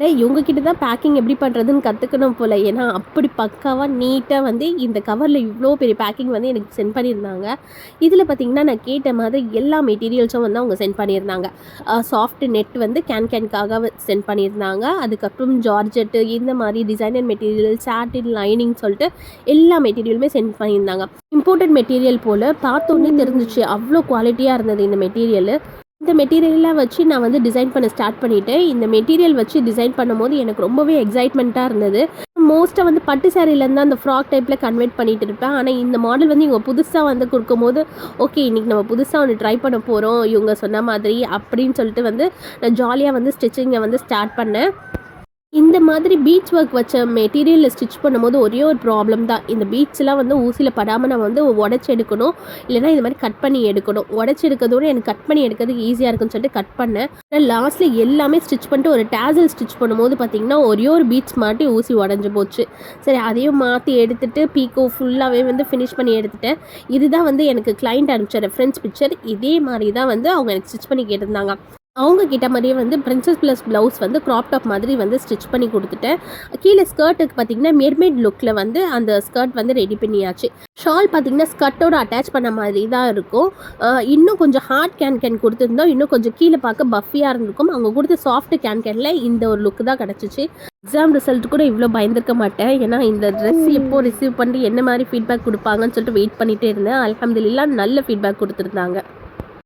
டேய் இவங்க கிட்ட தான் பேக்கிங் எப்படி பண்ணுறதுன்னு கற்றுக்கணும் போல். ஏன்னா அப்படி பக்காவாக நீட்டாக வந்து இந்த கவரில் இவ்வளோ பெரிய பேக்கிங் வந்து எனக்கு சென்ட் பண்ணியிருந்தாங்க. இதில் பார்த்தீங்கன்னா நான் கேட்ட மாதிரி எல்லா மெட்டீரியல்ஸும் வந்து அவங்க சென்ட் பண்ணியிருந்தாங்க. சாஃப்ட் நெட் வந்து கேன் கேன்காக சென்ட் பண்ணியிருந்தாங்க. அதுக்கப்புறம் ஜார்ஜெட்டு இந்த மாதிரி டிசைனர் மெட்டீரியல் சாட்டின் லைனிங் சொல்லிட்டு எல்லா மெட்டீரியலுமே சென்ட் பண்ணியிருந்தாங்க. இம்போர்ட்டட் மெட்டீரியல் போல் பார்த்தோன்னே தெரிஞ்சிச்சு அவ்வளோ குவாலிட்டியாக இருந்தது இந்த மெட்டீரியல் இந்த மெட்டீரியல்லாம் வச்சு நான் வந்து டிசைன் பண்ண ஸ்டார்ட் பண்ணிவிட்டேன் இந்த மெட்டீரியல் வச்சு டிசைன் பண்ணும்போது எனக்கு ரொம்பவே எக்ஸைட்மெண்ட்டாக இருந்தது. மோஸ்ட்டாக வந்து பட்டு சேரீலேருந்து அந்த ஃப்ராக் டைப்பில் கன்வெர்ட் பண்ணிட்டு இருப்பேன். ஆனால் இந்த மாடல் வந்து இவங்க புதுசாக வந்து கொடுக்கும்போது ஓகே இன்றைக்கி நம்ம புதுசாக ஒன்று ட்ரை பண்ண போகிறோம் இவங்க சொன்ன மாதிரி அப்படின்னு சொல்லிட்டு வந்து நான் ஜாலியாக வந்து ஸ்டிச்சிங்கை வந்து ஸ்டார்ட் பண்ணேன். மாதிரி பீச் ஒர்க் வச்ச மெட்டீரியலில் ஸ்டிச் பண்ணும்போது ஒரே ஒரு ப்ராப்ளம் தான். இந்த பீச்லாம் வந்து ஊசியில் படாமல் நம்ம வந்து உடச்சி எடுக்கணும். இல்லைனா இது மாதிரி கட் பண்ணி எடுக்கணும். உடச்சி எடுக்கிறதோட எனக்கு கட் பண்ணி எடுக்கிறதுக்கு ஈஸியாக இருக்குன்னு சொல்லிட்டு கட் பண்ணேன். லாஸ்ட்டில் எல்லாமே ஸ்டிச் பண்ணிட்டு ஒரு டேசல் ஸ்டிச் பண்ணும்போது பார்த்திங்கன்னா ஒரே ஒரு பீச் மாட்டி ஊசி உடஞ்சி போச்சு. சரி அதையும் மாற்றி எடுத்துகிட்டு பீக்கோ ஃபுல்லாகவே வந்து ஃபினிஷ் பண்ணி எடுத்துட்டேன். இதுதான் வந்து எனக்கு கிளைண்ட் அனுப்பிச்ச ரெஃபரன்ஸ் பிக்சர் இதே மாதிரி தான் வந்து அவங்க எனக்கு ஸ்டிச் பண்ணி கேட்டிருந்தாங்க. அவங்க கிட்ட மாதிரியே வந்து பிரின்சஸ் ப்ளஸ் ப்ளவுஸ் வந்து க்ராப் டாப் மாதிரி வந்து ஸ்டிச் பண்ணி கொடுத்துட்டேன். கீழே ஸ்கர்ட்டுக்கு பார்த்தீங்கன்னா மெர்மேட் லுக்கில் வந்து அந்த ஸ்கர்ட் வந்து ரெடி பண்ணியாச்சு. ஷால் பார்த்தீங்கன்னா ஸ்கர்ட்டோட அட்டாச் பண்ண மாதிரி தான் இருக்கும். இன்னும் கொஞ்சம் ஹார்ட் கேன் கேன் கொடுத்துருந்தோம் இன்னும் கொஞ்சம் கீழே பார்க்க பஃபியாக இருந்திருக்கும். அவங்க கொடுத்த சாஃப்ட் கேன் கேனில் இந்த ஒரு லுக்கு தான் கிடச்சிச்சு. எக்ஸாம் ரிசல்ட் கூட இவ்வளோ பயந்துருக்க மாட்டேன். ஏன்னா இந்த ட்ரெஸ் எப்போ ரிசீவ் பண்ணி என்ன மாதிரி ஃபீட்பேக் கொடுப்பாங்கன்னு சொல்லிட்டு வெயிட் பண்ணிகிட்டே இருந்தேன். அல்ஹம்துலில்லாஹ் நல்ல ஃபீட்பேக் கொடுத்துருந்தாங்க.